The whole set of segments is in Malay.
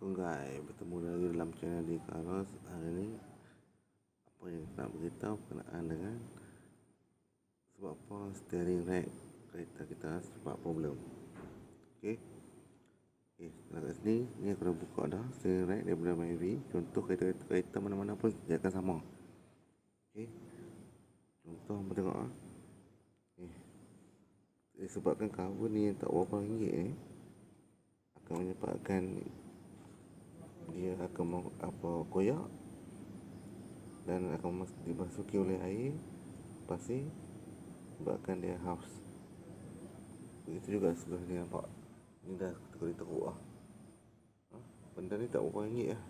Assalamualaikum guys Bertemu lagi dalam channel di Karos. Hari ni Apa yang nak beritahu berkenaan dengan Sebab apa steering rack Kereta kita sebab problem. Okay Okay, kalau kat sini Ni aku dah buka dah Steering rack daripada Myvi Contoh kereta-kereta kereta mana-mana pun Dia akan sama. Okay Contoh apa tengok ah. Okay. Disebabkan cover ni tak berapa ringgit ni akan menyebabkan dia akan apa koyak. Dan akan mas- dimasuki oleh air pasir sebabkan dia haus. Begitu juga sebelah ni nampak. Ni dah kategori teruk lah. Ha? benda ni tak berapa ringgit lah.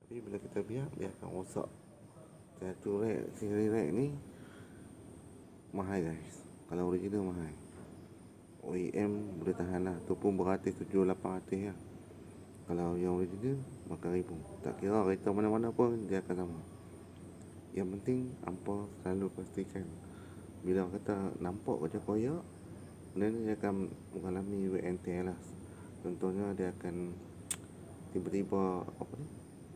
Tapi bila kita biar dia akan rosak. Satu rack single rack ni mahal guys. Kalau original mahal. OEM boleh tahan lah. Tu pun beratus tujuh lapan ratus lah kalau yang original makan ribu tak kira kereta mana-mana pun dia akan sama. Yang penting apa selalu pastikan. Bila kata nampak macam koyak benda ni dia akan mengalami wear lah. Contohnya dia akan tiba-tiba apa ni?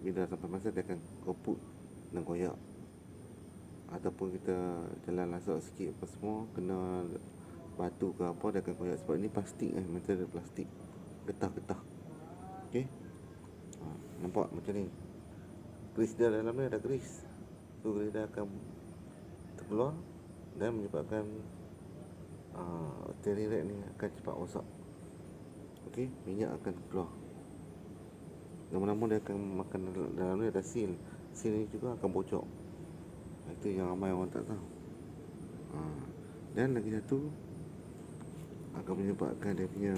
Bila sampai masa dia akan koput dan koyak. Ataupun kita jalan lasak sikit apa semua kena batu ke apa dia akan koyak. Sebab ni plastik eh material plastik. Ha, nampak macam ni. Grease dia dalam ni ada grease tu grease dia akan terkeluar dan menyebabkan uh, steering rack ni akan cepat rosak. Okey minyak akan keluar. Lama-lama dia akan makan dalam, ni ada seal. Seal ni juga akan bocor. Itu yang ramai orang tak tahu. Ha. dan lagi satu akan menyebabkan dia punya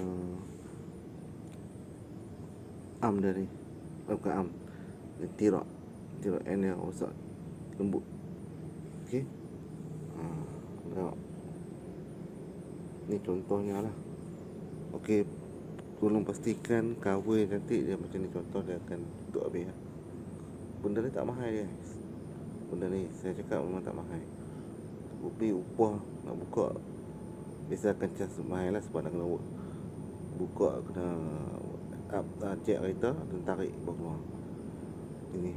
arm dia ni arm dia tirak tirak end dia rosak lembut. Ok ha, tengok. Ni contohnya lah. Ok tolong pastikan cover yang cantik dia macam ni. Contoh dia akan tutup habis lah. benda ni tak mahal dia. Benda ni saya cakap memang tak mahal. Tapi upah nak buka Biasa akan cas mahal lah sebab nak kena buka kena up uh, check kereta dan tarik bawa keluar. Ini.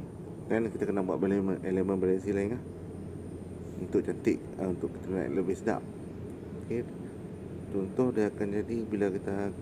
Kan kita kena buat elemen elemen beresi lain lah untuk cantik uh, untuk kita naik lebih sedap. Okay. contoh dia akan jadi bila kita